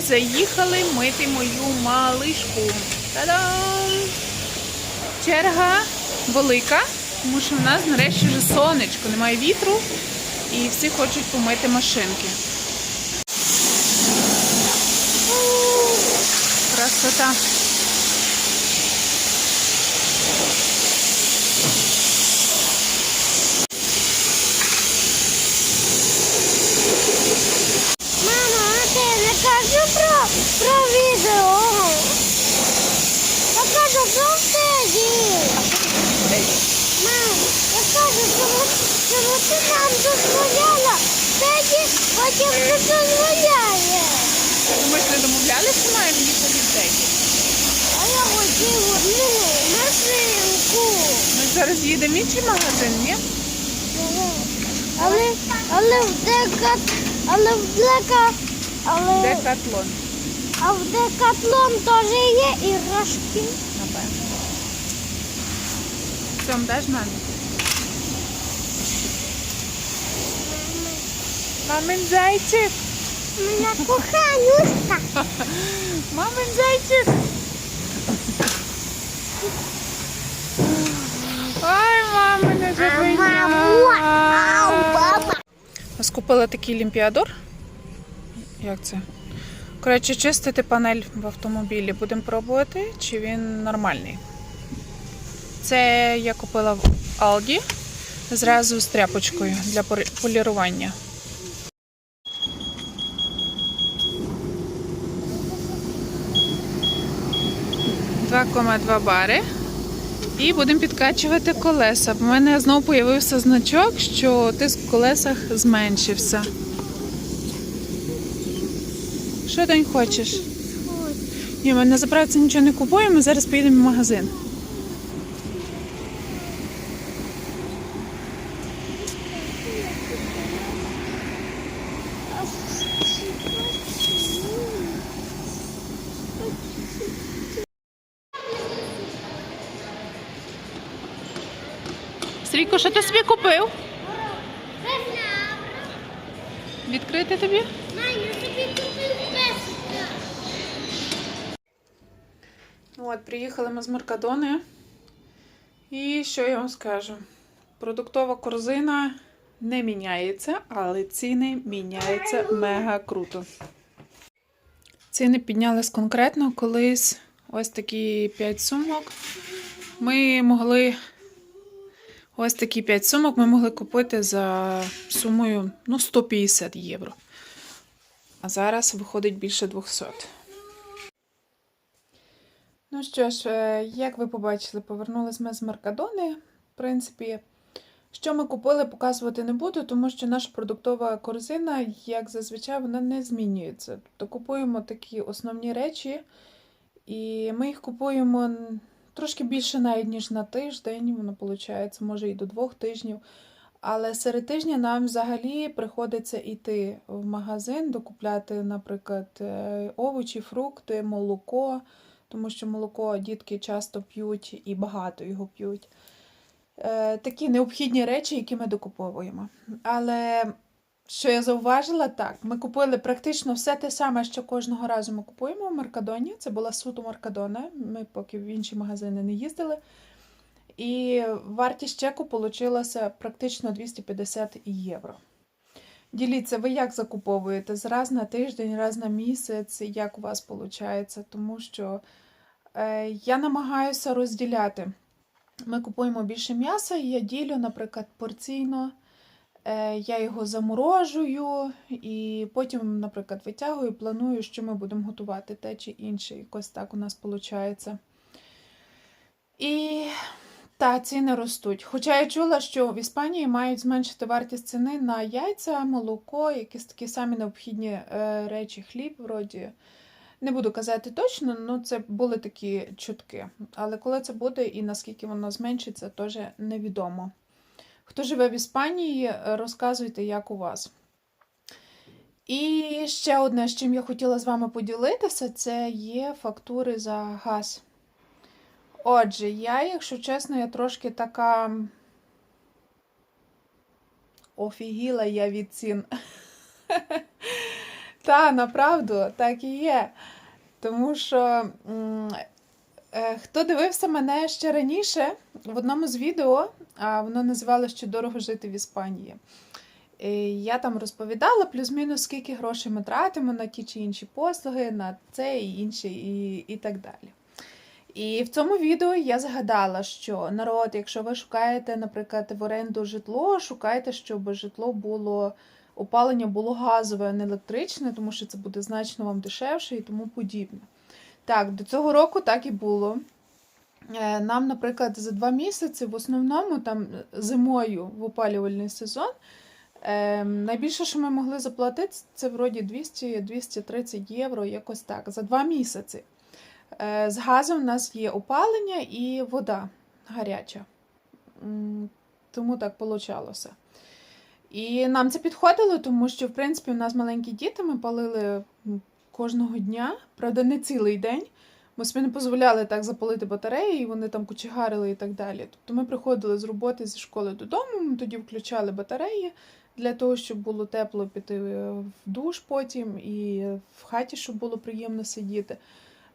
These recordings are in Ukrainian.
заїхали мити мою малишку. Та-дам! Черга велика, тому що в нас нарешті вже сонечко, немає вітру і всі хочуть помити машинки. Красота! Мама, а ти не кажу про, про відео. Я кажу про стеді. Мам, я кажу, чому, чому ти нам дозволяла, стеді потім не дозволяє. Ми ж не домовлялися, що маємо їхати в день. А я хотів одну машинку. Ми зараз їдемо в інший магазин, ні? Але, але в декат, але в дека, але, Декатлон, а в декатлон теж є іграшки. напевно. Цьому даш мамі? Мамин зайчик! Мене коханюшка. Мамин зайчик! Ой, мамина жабеня! Ось купила такий лімпіадор. Як це? Коротше, чистити панель в автомобілі. Будемо пробувати, чи він нормальний. Це я купила в Aldi зразу з тряпочкою для полірування. Два кома два бари. І будемо підкачувати колеса. В мене знову з'явився значок, що тиск в колесах зменшився. Що донь хочеш? Ні, ми на заправці нічого не купуємо, зараз поїдемо в магазин. Срійко, що ти собі купив? Відкрити тобі? Ну От, приїхали ми з Меркадони. І що я вам скажу? Продуктова корзина не міняється, але ціни міняються мега круто. Ціни піднялись конкретно колись ось такі 5 сумок. Ми могли ось такі 5 сумок ми могли купити за сумою ну, 150 євро. А зараз виходить більше 200. Ну що ж, е, як ви побачили, повернулись ми з Меркадони. В принципі, що ми купили, показувати не буду, тому що наша продуктова корзина, як зазвичай, вона не змінюється. Тобто купуємо такі основні речі, і ми їх купуємо трошки більше навіть, ніж на тиждень, воно виходить, може і до двох тижнів. Але серед тижня нам взагалі приходиться йти в магазин, докупляти, наприклад, е, овочі, фрукти, молоко тому що молоко дітки часто п'ють і багато його п'ють. Е, такі необхідні речі, які ми докуповуємо. Але що я зауважила, так, ми купили практично все те саме, що кожного разу ми купуємо в Маркадоні. Це була суто Маркадона. Ми поки в інші магазини не їздили. І вартість чеку получилася практично 250 євро. Діліться, ви як закуповуєте? Раз на тиждень, раз на місяць, як у вас виходить? Тому що е, я намагаюся розділяти. Ми купуємо більше м'яса, і я ділю, наприклад, порційно. Е, я його заморожую і потім, наприклад, витягую, планую, що ми будемо готувати те чи інше. Якось так у нас виходить. І та, ціни ростуть. Хоча я чула, що в Іспанії мають зменшити вартість ціни на яйця, молоко, якісь такі самі необхідні е, речі, хліб, вроді. Не буду казати точно, але це були такі чутки. Але коли це буде і наскільки воно зменшиться, теж невідомо. Хто живе в Іспанії, е, розказуйте, як у вас. І ще одне, з чим я хотіла з вами поділитися, це є фактури за газ. Отже, я, якщо чесно, я трошки така офігіла я від цін. Та, направду, так і є. Тому що хто дивився мене ще раніше в одному з відео, воно називалося «Чи дорого жити в Іспанії. Е, Я там розповідала плюс-мінус, скільки грошей ми тратимо на ті чи інші послуги, на це і інше, і, і так далі. І в цьому відео я згадала, що народ, якщо ви шукаєте, наприклад, в оренду житло, шукайте, щоб житло було опалення було газове, а не електричне, тому що це буде значно вам дешевше і тому подібне. Так, до цього року так і було. Е, Нам, наприклад, за два місяці, в основному там зимою в опалювальний сезон, е, найбільше, що ми могли заплатити, це вроді 200-230 євро, якось так, за два місяці. Е, З газом в нас є опалення і вода гаряча. Тому так получалося. І нам це підходило, тому що, в принципі, у нас маленькі діти, ми палили кожного дня, правда, не цілий день. Ми собі не дозволяли так запалити батареї, і вони там кучегарили і так далі. Тобто ми приходили з роботи зі школи додому, ми тоді включали батареї для того, щоб було тепло піти е, в душ потім і в хаті, щоб було приємно сидіти.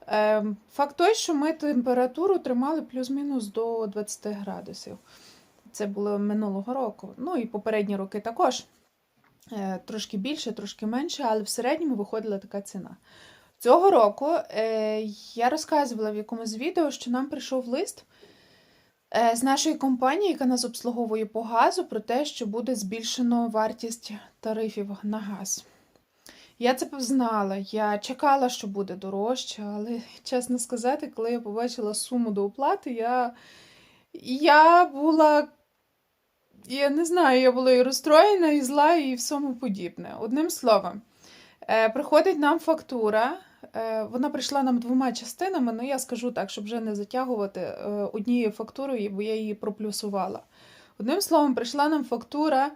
Ем, Факт той, що ми температуру тримали плюс-мінус до 20 градусів. Це було минулого року. Ну і попередні роки також. Е, Трошки більше, трошки менше, але в середньому виходила така ціна. Цього року е, я розказувала в якомусь відео, що нам прийшов лист е, з нашої компанії, яка нас обслуговує по газу, про те, що буде збільшено вартість тарифів на газ. Я це знала, я чекала, що буде дорожче, але, чесно сказати, коли я побачила суму до оплати, я, я була, я не знаю, я була і розстроєна, і зла, і всьому подібне. Одним словом, е, приходить нам фактура. е, Вона прийшла нам двома частинами, ну я скажу так, щоб вже не затягувати е, однією фактурою, бо я її проплюсувала. Одним словом, прийшла нам фактура.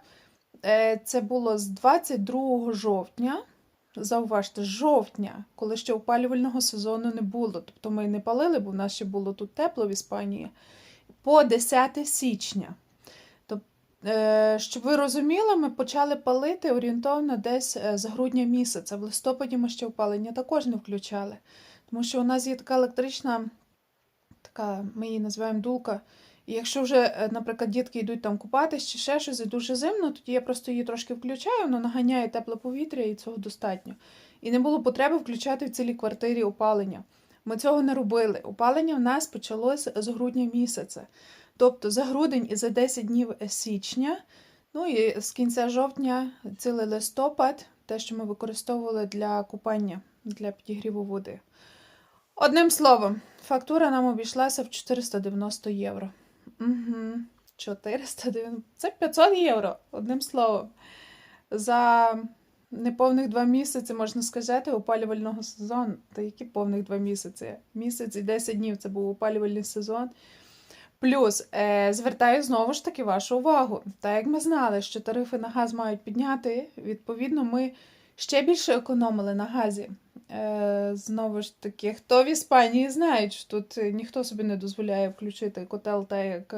Це було з 22 жовтня. Зауважте, жовтня, коли ще опалювального сезону не було. Тобто ми не палили, бо в нас ще було тут тепло в Іспанії. По 10 січня. Е, Щоб ви розуміли, ми почали палити орієнтовно десь е, з грудня місяця. В листопаді ми ще опалення також не включали. Тому що у нас є така електрична, така, ми її називаємо дулка. І якщо вже, е, наприклад, дітки йдуть там купатись чи ще щось, і дуже зимно, тоді я просто її трошки включаю, воно наганяє тепле повітря і цього достатньо. І не було потреби включати в цілій квартирі опалення. Ми цього не робили. Опалення в нас почалося з грудня місяця. Тобто за грудень і за 10 днів січня, ну і з кінця жовтня, цілий листопад, те, що ми використовували для купання, для підігріву води. Одним словом, фактура нам обійшлася в 490 євро. Угу. 490. Це 500 євро, одним словом. За неповних два місяці, можна сказати, опалювального сезону. Та які повних два місяці? Місяць і 10 днів це був опалювальний сезон. Плюс е, звертаю знову ж таки вашу увагу. Так як ми знали, що тарифи на газ мають підняти, відповідно, ми ще більше економили на газі. Е, знову ж таки, хто в Іспанії знає, що тут е, ніхто собі не дозволяє включити котел, так як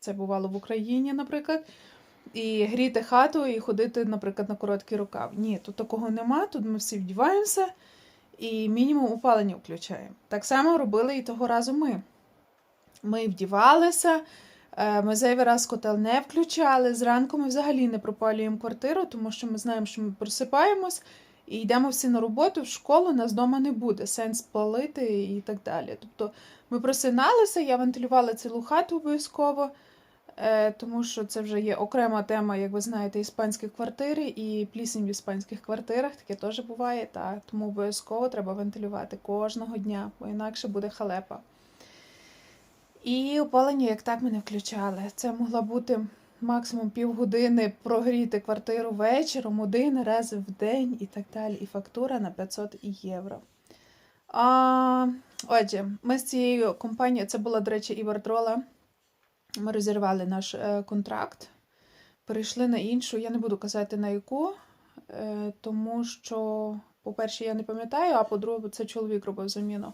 це бувало в Україні, наприклад, і гріти хату і ходити, наприклад, на короткий рукав. Ні, тут такого нема, тут ми всі вдіваємося і мінімум опалення включаємо. Так само робили і того разу ми. Ми вдівалися, е, ми зайвий раз котел не включали. Зранку ми взагалі не пропалюємо квартиру, тому що ми знаємо, що ми просипаємось і йдемо всі на роботу, в школу, нас вдома не буде, сенс палити і так далі. Тобто ми просиналися, я вентилювала цілу хату обов'язково, е, тому що це вже є окрема тема, як ви знаєте, іспанські квартири і плісень в іспанських квартирах, таке теж буває, та, тому обов'язково треба вентилювати кожного дня, бо інакше буде халепа. І опалення як так ми не включали. Це могла бути максимум півгодини прогріти квартиру вечором, один раз в день і так далі. І фактура на 500 євро. А, отже, ми з цією компанією, це була, до речі, Івардрола. Ми розірвали наш е, контракт, перейшли на іншу. Я не буду казати на яку, е, тому що, по-перше, я не пам'ятаю, а по-друге, це чоловік робив заміну.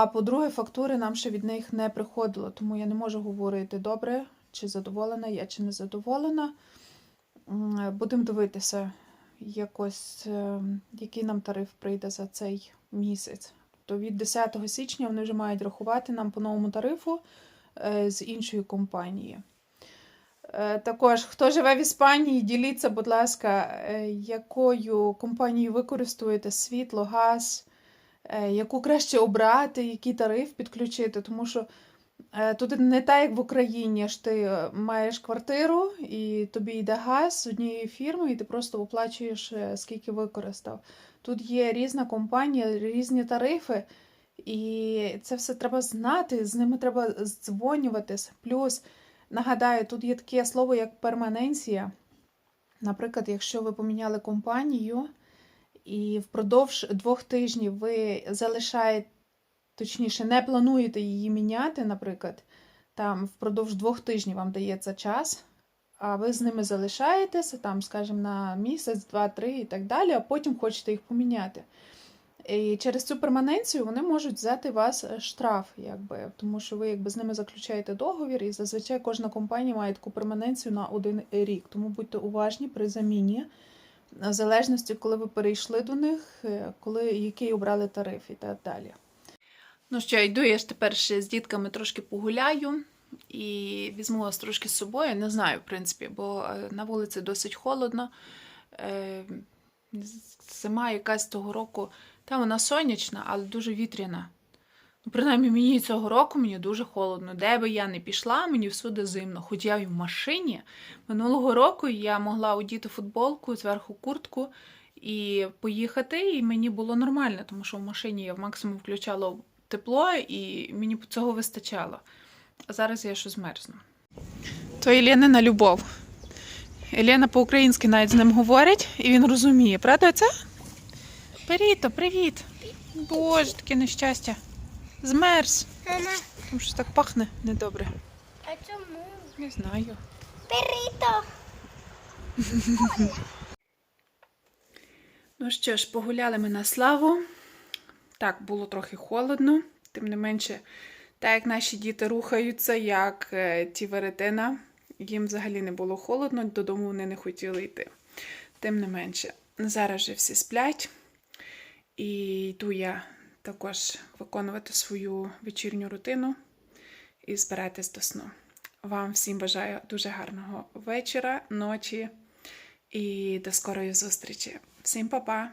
А по-друге, фактури нам ще від них не приходило, тому я не можу говорити добре, чи задоволена я, чи не задоволена. Будемо дивитися, якось, е, який нам тариф прийде за цей місяць. Тобто від 10 січня вони вже мають рахувати нам по новому тарифу е, з іншої компанії. Е, Також, хто живе в Іспанії, діліться, будь ласка, якою компанією ви користуєте світло, газ, яку краще обрати, який тариф підключити, тому що е, тут не так, як в Україні, ж ти е, маєш квартиру і тобі йде газ з однієї фірми, і ти просто оплачуєш, е, скільки використав. Тут є різна компанія, різні тарифи, і це все треба знати, з ними треба здзвонюватись. Плюс, нагадаю, тут є таке слово, як перманенція. Наприклад, якщо ви поміняли компанію і впродовж двох тижнів ви залишаєте, точніше, не плануєте її міняти, наприклад, там впродовж двох тижнів вам дається час, а ви з ними залишаєтеся, там, скажімо, на місяць, два, три і так далі, а потім хочете їх поміняти. І через цю перманенцію вони можуть взяти вас е, штраф, якби, тому що ви якби з ними заключаєте договір, і зазвичай кожна компанія має таку перманенцію на один рік. Тому будьте уважні при заміні, в залежності, коли ви перейшли до них, е, коли який обрали тариф і так далі. Ну що, йду я ж тепер ще з дітками трошки погуляю і візьму вас трошки з собою. Не знаю, в принципі, бо е, на вулиці досить холодно. Е, Зима якась того року, та вона сонячна, але дуже вітряна. Принаймні, мені цього року мені дуже холодно. Де би я не пішла, мені всюди зимно. Хоч я й в машині. Минулого року я могла одіти футболку, зверху куртку і поїхати, і мені було нормально, тому що в машині я максимум включала тепло, і мені цього вистачало. А зараз я щось мерзну. То Єленина любов. Елена по-українськи навіть з ним говорить, і він розуміє, правда це? Періто, привіт. Боже, таке нещастя. Змерз. Мама, Тому що так пахне недобре. а чому? Не знаю. Періто. Ну що ж, погуляли ми на славу. Так, було трохи холодно, тим не менше, так як наші діти рухаються, як е, ті веретена, їм взагалі не було холодно, додому вони не хотіли йти. Тим не менше, зараз же всі сплять, і йду я також виконувати свою вечірню рутину і збиратись до сну. Вам всім бажаю дуже гарного вечора, ночі і до скорої зустрічі. Всім па-па!